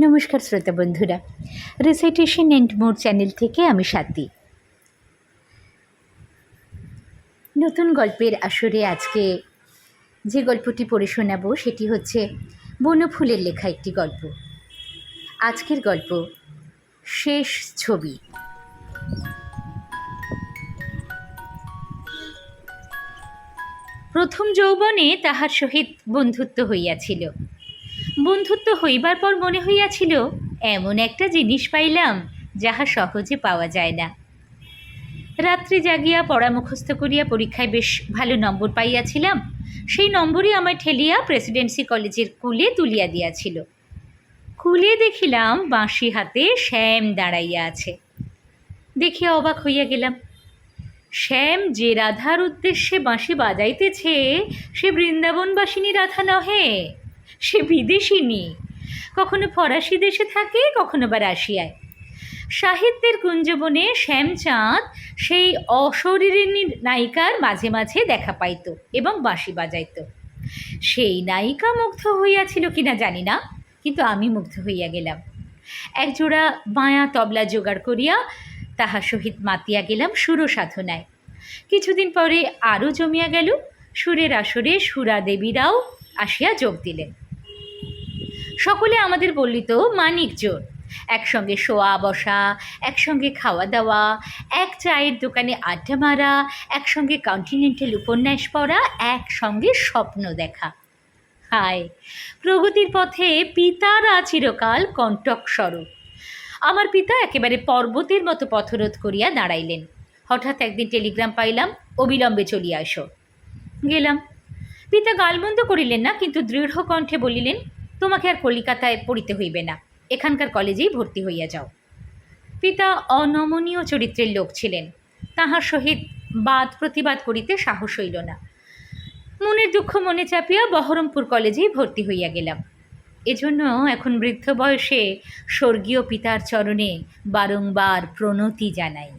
নমস্কার শ্রোতা বন্ধুরা। রিসাইটেশন অ্যান্ড মোর চ্যানেল থেকে আমি স্বাতি নতুন গল্পের আসরে আজকে যে গল্পটি পড়ে শোনাবো, সেটি হচ্ছে বনফুলের লেখা একটি গল্প। আজকের গল্প, শেষ ছবি। প্রথম যৌবনে তাহার সহিত বন্ধুত্ব হইয়াছিল। বন্ধুত্ব হইবার পর মনে হইয়াছিল, এমন একটা জিনিস পাইলাম যাহা সহজে পাওয়া যায় না। রাত্রে জাগিয়া পড়া মুখস্থ করিয়া পরীক্ষায় বেশ ভালো নম্বর পাইয়াছিলাম, সেই নম্বরই আমায় ঠেলিয়া প্রেসিডেন্সি কলেজের কুলে তুলিয়া দিয়াছিল। কুলে দেখিলাম বাঁশি হাতে শ্যাম দাঁড়াইয়া আছে। দেখিয়া অবাক হইয়া গেলাম, শ্যাম যে রাধার উদ্দেশ্যে বাঁশি বাজাইতেছে, সে বৃন্দাবনবাসিনী রাধা নহে। সে বিদেশি বিদেশিনী কখনো ফরাসি দেশে থাকে, কখনো বা রাশিয়ায়। সাহিত্যের কুঞ্জবনে শ্যামচাঁদ সেই অশরীরিণী নায়িকার মাঝে মাঝে দেখা পাইত এবং বাঁশি বাজাইত। সেই নায়িকা মুগ্ধ হইয়াছিল কিনা জানি না, কিন্তু আমি মুগ্ধ হইয়া গেলাম। একজোড়া বায়া তবলা জোগাড় করিয়া তাহা সহিত মাতিয়া গেলাম সুর সাধনায়। কিছুদিন পরে আরও জমিয়া গেল, সুরের আসরে সুরা দেবীরাও আসিয়া যোগ দিলেন। সকলে আমাদের বললিত মানিক জোর। একসঙ্গে শোয়া, বসা, একসঙ্গে খাওয়া দাওয়া, এক চায়ের দোকানে আড্ডা মারা, একসঙ্গে কন্টিনেন্টাল উপন্যাস পড়া, একসঙ্গে স্বপ্ন দেখা। হায়, প্রগতির পথে পিতারা চিরকাল কণ্টক স্বরূপ। আমার পিতা একেবারে পর্বতের মতো পথরোধ করিয়া দাঁড়াইলেন। হঠাৎ একদিন টেলিগ্রাম পাইলাম, অবিলম্বে চলিয়া আসো। গেলাম। পিতা গালমন্দ করিলেন না, কিন্তু দৃঢ় কণ্ঠে বলিলেন তোমাকে আর কলিকাতায় পড়িতে হইবে না। এখানকার কলেজেই ভর্তি হইয়া যাও। পিতা অনমনীয় চরিত্রের লোক ছিলেন। তাহার সহিত বাদ প্রতিবাদ করিতে সাহস হইল না। মনের দুঃখ মনে চাপিয়া বহরমপুর কলেজেই ভর্তি হইয়া গেলাম। এজন্য এখন বৃদ্ধ বয়সে স্বর্গীয় পিতার চরণে বারংবার প্রণতি জানাই।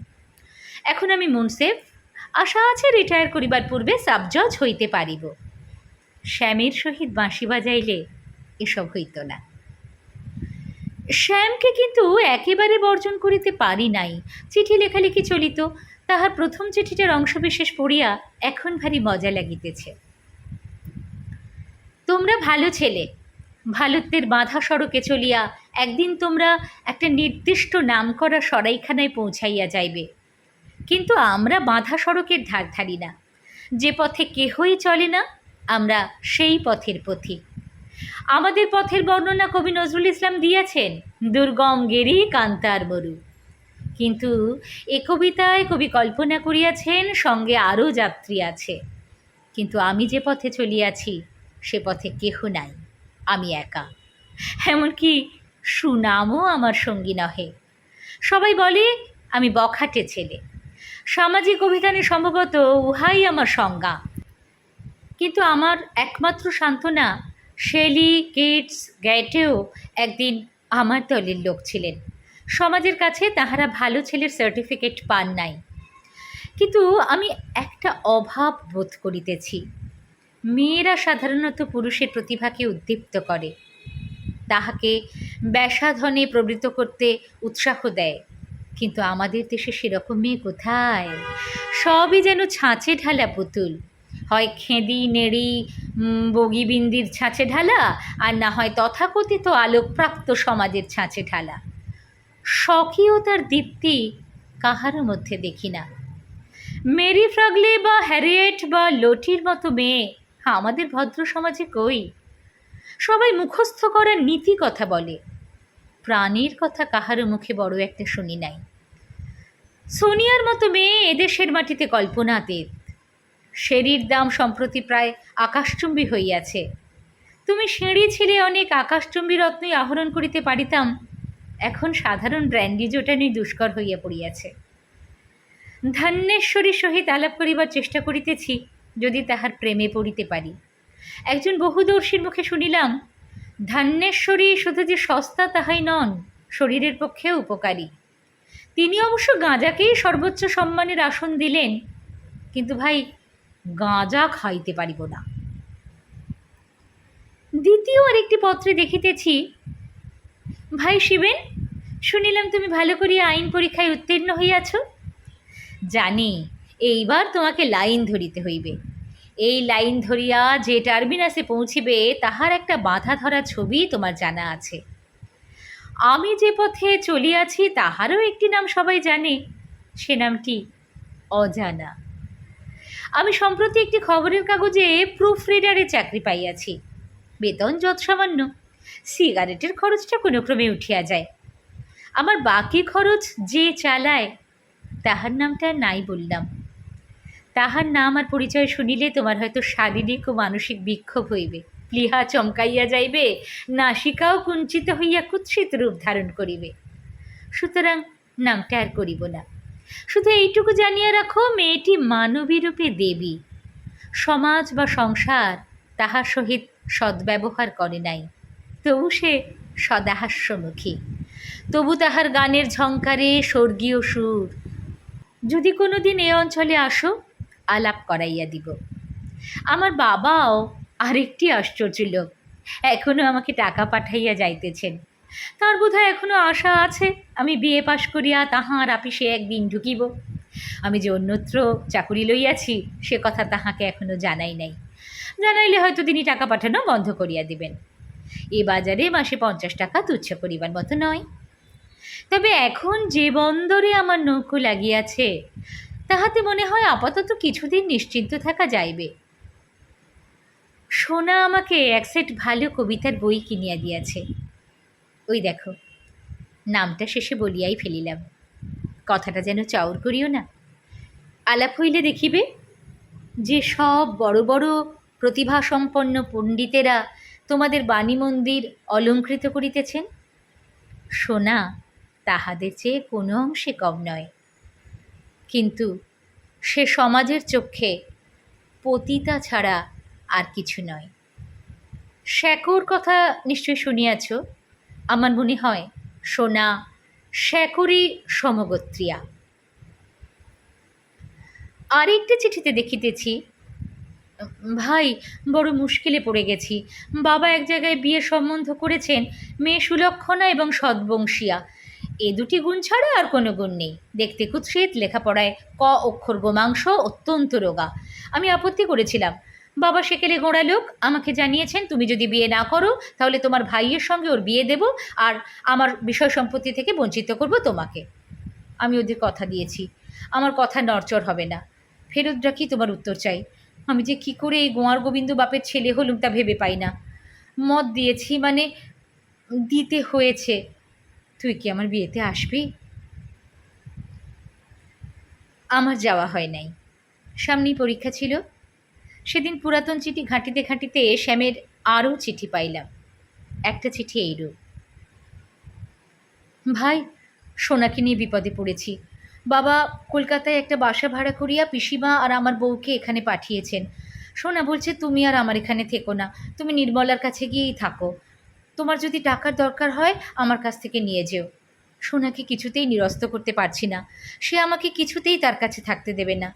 এখন আমি মুনসেফ, আশা আছে রিটায়ার করিবার পূর্বে সাবজজ হইতে পারিব। শ্যামের সহিত বাঁশি বাজাইলে এসব হইত না। শ্যামকে কিন্তু একেবারে বর্জন করিতে পারি নাই। চিঠি লেখালেখি চলিত। তাহার প্রথম চিঠিটার অংশবিশেষ পড়িয়া এখন ভারী মজা লাগিতেছে। তোমরা ভালো ছেলে ভালত্বের বাঁধা সড়কে চলিয়া একদিন তোমরা একটা নির্দিষ্ট নামকরা সরাইখানায় পৌঁছাইয়া যাইবে। কিন্তু আমরা বাঁধা সড়কের ধার ধারি না। যে পথে কেহই চলে না, আমরা সেই পথের পথিক। আমাদের পথের বর্ণনা কবি নজরুল ইসলাম দিয়েছেন, দুর্গম গেরি কান্তার মরু কিন্তু এ কবিতায় কবি কল্পনা করিয়াছেন, সঙ্গে আরও যাত্রী আছে। কিন্তু আমি যে পথে চলিয়াছি, সে পথে কেহ নাই, আমি একা। এমনকি সুনামও আমার সঙ্গী নহে। সবাই বলে, আমি বখাটে ছেলে। সামাজিক অভিধানে সম্ভবত উহাই আমার সংজ্ঞা। কিন্তু আমার একমাত্র সান্ত্বনা শেলি কিডস গ্যাটেও একদিন আমার দলের লোক ছিলেন। সমাজের কাছে তাহারা ভালো ছেলের সার্টিফিকেট পান নাই। কিন্তু আমি একটা অভাব বোধ করিতেছি। মেয়েরা সাধারণত পুরুষের প্রতিভাকে উদ্দীপ্ত করে। তাহাকে ব্যাসাধনে প্রবৃত্ত করতে উৎসাহ দেয়। কিন্তু আমাদের দেশে সেরকম মেয়ে কোথায়? সবই যেন ছাঁচে ঢালা পুতুল। হয় খেঁদি, নেড়ি বগিবিন্দির ছাঁচে ঢালা, আর না হয় তথাকথিত আলোকপ্রাপ্ত সমাজের ছাঁচে ঢালা। স্বকীয়তার দীপ্তি কাহারও মধ্যে দেখি না। মেরি ফ্রাগলে বা হ্যারিয়েট বা লটির মতো মেয়ে, আমাদের ভদ্র সমাজে কই? সবাই মুখস্থ করার নীতি কথা বলে। প্রাণীর কথা কাহারও মুখে বড় একটা শুনি নাই। সোনিয়ার মতো মেয়ে এদেশের মাটিতে কল্পনাতীত। শেরির দাম সম্প্রতি প্রায় আকাশচুম্বী হইয়াছে। তুমি সিঁড়ি ছিলে অনেক আকাশচুম্বী রত্নই আহরণ করিতে পারিতাম, এখন সাধারণ ব্র্যান্ডি জোটানি দুষ্কর হইয়া পড়িয়াছে। ধান্যেশ্বরীর সহিত আলাপ করিবার চেষ্টা করিতেছি, যদি তাহার প্রেমে পড়িতে পারি। একজন বহুদর্শীর মুখে শুনিলাম ধান্যেশ্বরী শুধু যে সস্তা তাহাই নন, শরীরের পক্ষেও উপকারী। তিনি অবশ্য গাঁজাকেই সর্বোচ্চ সম্মানের আসন দিলেন, কিন্তু ভাই গাঁজা খাইতে পারিব না। দ্বিতীয় আরেকটি পত্রে দেখিতেছি, ভাই শিবেন, শুনিলাম তুমি ভালো করিয়া আইন পরীক্ষায় উত্তীর্ণ হইয়াছ। জানি, এইবার তোমাকে লাইন ধরিতে হইবে। এই লাইন ধরিয়া যে টার্মিনাসে পৌঁছিবে, তাহার একটা বাধা ধরা ছবি তোমার জানা আছে। আমি যে পথে চলিয়াছি, তাহারও একটি নাম সবাই জানে, সে নামটি অজানা। আমি সম্প্রতি একটি খবরের কাগজে প্রুফ রিডারে চাকরি পাইয়াছি। বেতন যৎ সামান্য সিগারেটের খরচটা কোনো ক্রমে উঠিয়া যায়। আমার বাকি খরচ যে চালায়, তাহার নামটা নাই বললাম। তাহার নাম আর পরিচয় শুনিলে তোমার হয়তো শারীরিক ও মানসিক বিক্ষোভ হইবে। প্লিহা চমকাইয়া যাইবে, নাসিকাও কুঞ্চিত হইয়া কুৎসিত রূপ ধারণ করিবে। সুতরাং নামটা আর করিব না। শুধু এইটুকু জানিয়া রাখো, মেয়েটি মানবী রূপে দেবী। সমাজ বা সংসার তাহার সহিত সদ্ব্যবহার করে নাই। তবু সে সদাহাস্যমুখী। তবু তাহার গানের ঝঙ্কারে স্বর্গীয় সুর। যদি কোনো দিন এ অঞ্চলে আসো, আলাপ করাইয়া দিব। আমার বাবাও আরেকটি আশ্চর্য লোক। এখনও আমাকে টাকা পাঠাইয়া যাইতেছেন। তার বোধহয় এখনও আশা আছে। আমি বিয়ে পাশ করিয়া তাহার আপিসে একদিন ঢুকিব। আমি যে অন্যত্র চাকুরি লইয়াছি, সে কথা তাহাকে এখনও জানাই নাই। জানাইলে হয়তো তিনি টাকা পাঠানো বন্ধ করিয়া দিবেন। এ বাজারে মাসে পঞ্চাশ টাকা তুচ্ছ পরিমাণ মতো নয়। তবে এখন যে বন্দরে আমার নৌকো লাগিয়াছে, তাহাতে মনে হয় আপাতত কিছুদিন নিশ্চিন্ত থাকা যাইবে। সোনা আমাকে এক সেট ভালো কবিতার বই কিনিয়া দিয়াছে। ওই দেখো। নামটা শেষে বলিয়াই ফেলিলাম। কথাটা যেন চাউর করিও না। আলাপ হইলে দেখিবে, যে সব বড় বড় প্রতিভাসম্পন্ন পণ্ডিতেরা তোমাদের বাণী মন্দির অলঙ্কৃত করিতেছেন। সোনা, তাহাদের চেয়ে কোনো অংশে কম নয়। কিন্তু সে সমাজের চক্ষে পতিতা ছাড়া আর কিছু নয়। শ্যাকর কথা নিশ্চয় শুনিয়াছ? আমার মনে হয়, সোনা শ্যাকরই সমগোত্রিয়া। আরেকটি চিঠিতে দেখিতেছি, ভাই, বড় মুশকিলে পড়ে গেছি। বাবা এক জায়গায় বিয়ে সম্বন্ধ করেছেন, মেয়ে সুলক্ষণা এবং সদ্বংশিয়া এ দুটি গুণ ছাড়া আর কোনো গুণ নেই। দেখতে কুৎসিত, লেখাপড়ায় ক অক্ষর গোমাংস অত্যন্ত রোগা। আমি আপত্তি করেছিলাম বাবা সেকেলে গোড়া লোক, আমাকে জানিয়েছেন, তুমি যদি বিয়ে না করো, তাহলে তোমার ভাইয়ের সঙ্গে ওর বিয়ে দেব আর আমার বিষয় সম্পত্তি থেকে বঞ্চিত করব তোমাকে। আমি ওদের কথা দিয়েছি। আমার কথা নড়চড় হবে না। ফেরত রাখি তোমার উত্তর চাই। আমি যে কি করে এই গোয়ার গোবিন্দ বাপের ছেলে হলুম তা ভেবে পাই না। মত দিয়েছি মানে দিতে হয়েছে। তুই কি আমার বিয়েতে আসবি? আমার যাওয়া হয় নাই। সামনেই পরীক্ষা ছিল। সেদিন পুরাতন চিঠি ঘাঁটিতে ঘাঁটিতে শ্যামের আরও চিঠি পাইলাম। একটা চিঠি এইরূপ। ভাই, সোনাকে নিয়ে বিপদে পড়েছি। বাবা কলকাতায় একটা বাসা ভাড়া করিয়া পিসিমা আর আমার বউকে এখানে পাঠিয়েছেন। সোনা বলছে, তুমি আর আমার এখানে থেকো না। তুমি নির্মলার কাছে গিয়েই থাকো। তোমার যদি টাকার দরকার হয়, আমার কাছ থেকে নিয়ে যেও। সোনাকে কিছুতেই নিরস্ত করতে পারছি না। সে আমাকে কিছুতেই তার কাছে থাকতে দেবে না।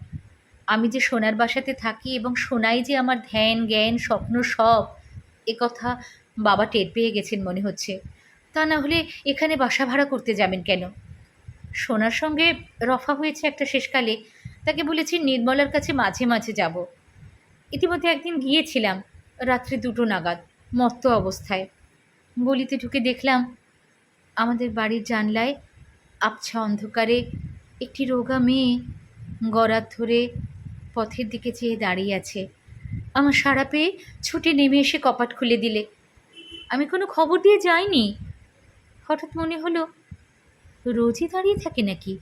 আমি যে সোনার বাসাতে থাকি এবং সোনাই যে আমার ধ্যান, জ্ঞান, স্বপ্ন সব, এ কথা বাবা টের পেয়ে গেছেন মনে হচ্ছে। তা না হলে এখানে বাসা ভাড়া করতে যাবেন কেন? সোনার সঙ্গে রফা হয়েছে একটা শেষকালে, তাকে বলেছি নির্মলার কাছে মাঝে মাঝে যাব। ইতিমধ্যে একদিন গিয়েছিলাম, রাত্রি দুটো নাগাদ, মত্ত অবস্থায়। গলিতে ঢুকে দেখলাম, আমাদের বাড়ির জানলায় আবছা অন্ধকারে একটি রোগা মেয়ে গড়ার ধরে পথের দিকে চেয়ে দাঁড়িয়ে আছে। আমার সাড়া পেয়ে ছুটে নেমে এসে কপাট খুলে দিলে। আমি কোনো খবর দিয়ে যাইনি। হঠাৎ মনে হলো, রোজই দাঁড়িয়ে থাকে নাকি?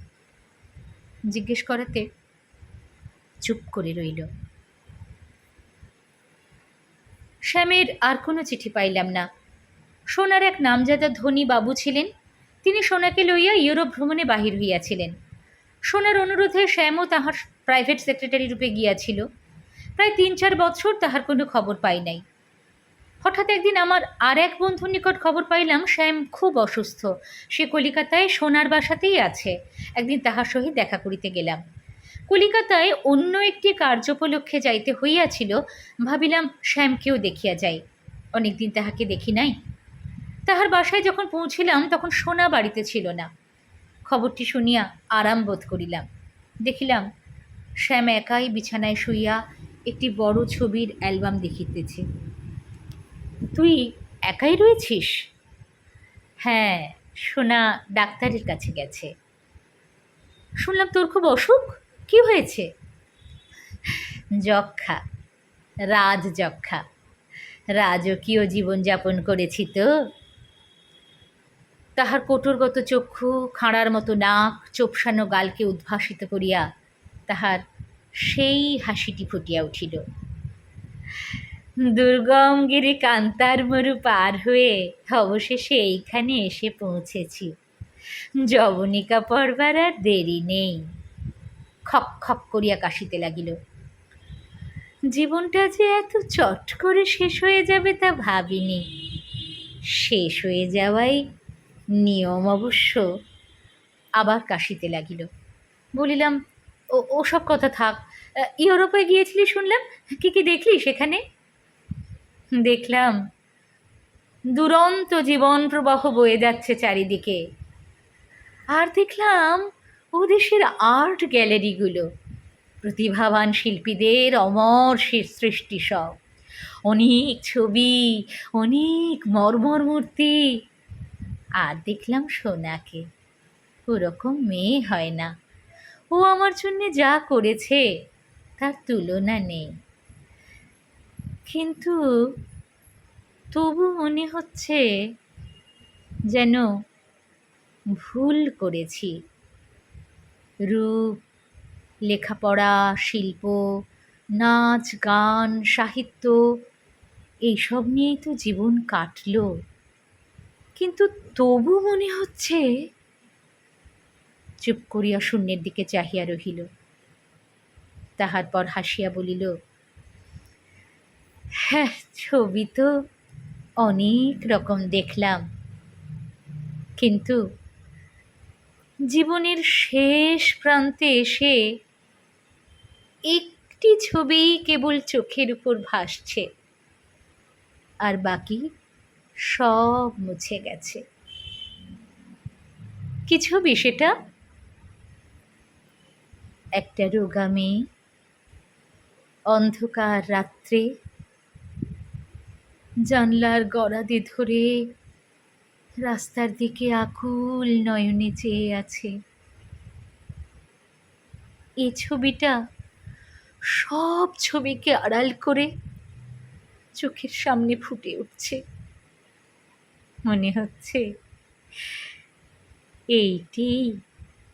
জিজ্ঞেস করাতে চুপ করে রইল। শ্যামের আর কোনো চিঠি পাইলাম না। সোনার এক নামজাদা ধনী বাবু ছিলেন। তিনি সোনাকে লইয়া ইউরোপ ভ্রমণে বাহির হইয়াছিলেন। সোনার অনুরোধে শ্যামও তাহার প্রাইভেট সেক্রেটারি রূপে গিয়াছিল। প্রায় তিন চার বছর তাহার কোনো খবর পাই নাই। হঠাৎ একদিন আমার আর এক বন্ধুর নিকট খবর পাইলাম, শ্যাম খুব অসুস্থ। সে কলিকাতায় সোনার বাসাতেই আছে। একদিন তাহার সহিত দেখা করিতে গেলাম। কলিকাতায় অন্য একটি কার্যোপলক্ষে যাইতে হইয়াছিল, ভাবিলাম শ্যামকেও দেখিয়া যাই। অনেকদিন তাহাকে দেখি নাই। তাহার বাসায় যখন পৌঁছিলাম, তখন সোনা বাড়িতে ছিল না। খবরটি শুনিয়া আরাম বোধ করিলাম। দেখিলাম শ্যাম একাই বিছানায় শুইয়া একটি বড় ছবির অ্যালবাম দেখিতেছে। তুই একাই রয়েছিস? হ্যাঁ সোনা ডাক্তারের কাছে গেছে। শুনলাম তোর খুব অসুখ? কি হয়েছে? যক্ষা, রাজ যক্ষা, রাজকীয় জীবনযাপন করেছি তো। তাহার কোটরগত চক্ষু, খাঁড়ার মতো নাক, চোপসানো গালকে উদ্ভাসিত করিয়া তাহার সেই হাসিটি ফুটিয়া উঠিল। দুর্গম গিরি কান্তার মরু পার হয়ে অবশেষে এইখানে এসে পৌঁছেছি। জবনিকা পড়বার আর দেরি নেই। খক খক করিয়া কাশিতে লাগিল। জীবনটা যে এত চট করে শেষ হয়ে যাবে তা ভাবিনি। শেষ হয়ে যাওয়াই নিয়ম অবশ্য আবার কাশিতে লাগিল। বলিলাম ওসব কথা থাক। ইউরোপে গিয়েছিলি শুনলাম? কি কি দেখলি সেখানে? দেখলাম। দুরন্ত জীবন প্রবাহ বয়ে যাচ্ছে চারিদিকে। আর দেখলাম ও দেশের আর্ট গ্যালারিগুলো। প্রতিভাবান শিল্পীদের অমর সৃষ্টি সব। অনেক ছবি, অনেক মর্মর মূর্তি। আর দেখলাম সোনাকে। ওরকম মেয়ে হয় না। ও আমার জন্যে যা করেছে, তার তুলনা নেই। কিন্তু তবু মনে হচ্ছে যেন ভুল করেছি। রূপ, লেখাপড়া, শিল্প, নাচ, গান, সাহিত্য, এইসব নিয়েই তো জীবন কাটলো। কিন্তু তবু মনে হচ্ছে চুপ করিয়া শূন্যের দিকে চাহিয়া রহিল। তাহার পর হাসিয়া বলিল হ্যাঁ ছবি তো অনেক রকম দেখলাম। কিন্তু জীবনের শেষ প্রান্তে এসে একটি ছবি কেবল চোখের উপর ভাসছে আর বাকি সব মুছে গেছে। কি ছবি সেটা একটা রোগা মেয়ে অন্ধকার রাত্রে, জানলার গড়াদে ধরে রাস্তার দিকে আকুল নয়নে চেয়ে আছে। এই ছবিটা সব ছবিকে আড়াল করে চোখের সামনে ফুটে উঠছে। মনে হচ্ছে, এইটি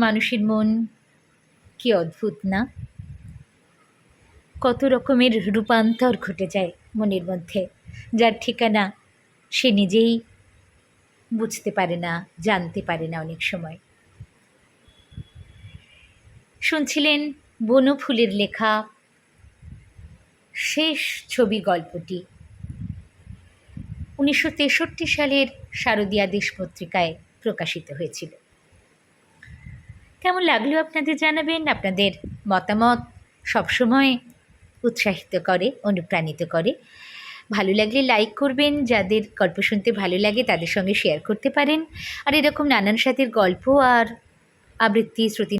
মানুষের মন কি অদ্ভুত না? কত রকমের রূপান্তর ঘটে যায় মনের মধ্যে, যার ঠিকানা সে নিজেই বুঝতে পারে না, জানতে পারে না অনেক সময়। শুনছিলেন বনফুলের লেখা শেষ ছবি গল্পটি। উনিশশো তেষট্টি সালের শারদীয়া দেশ পত্রিকায় প্রকাশিত হয়েছিল। কেমন লাগল আপনাদের জানাবেন? আপনাদের মতামত সবসময় উৎসাহিত করে, অনুপ্রাণিত করে। ভালো লাগলে লাইক করবেন, যাদের গল্প শুনতে ভালো লাগে তাদের সঙ্গে শেয়ার করতে পারেন। আর এরকম নানান সাথের গল্প আর আবৃত্তি, শ্রুতি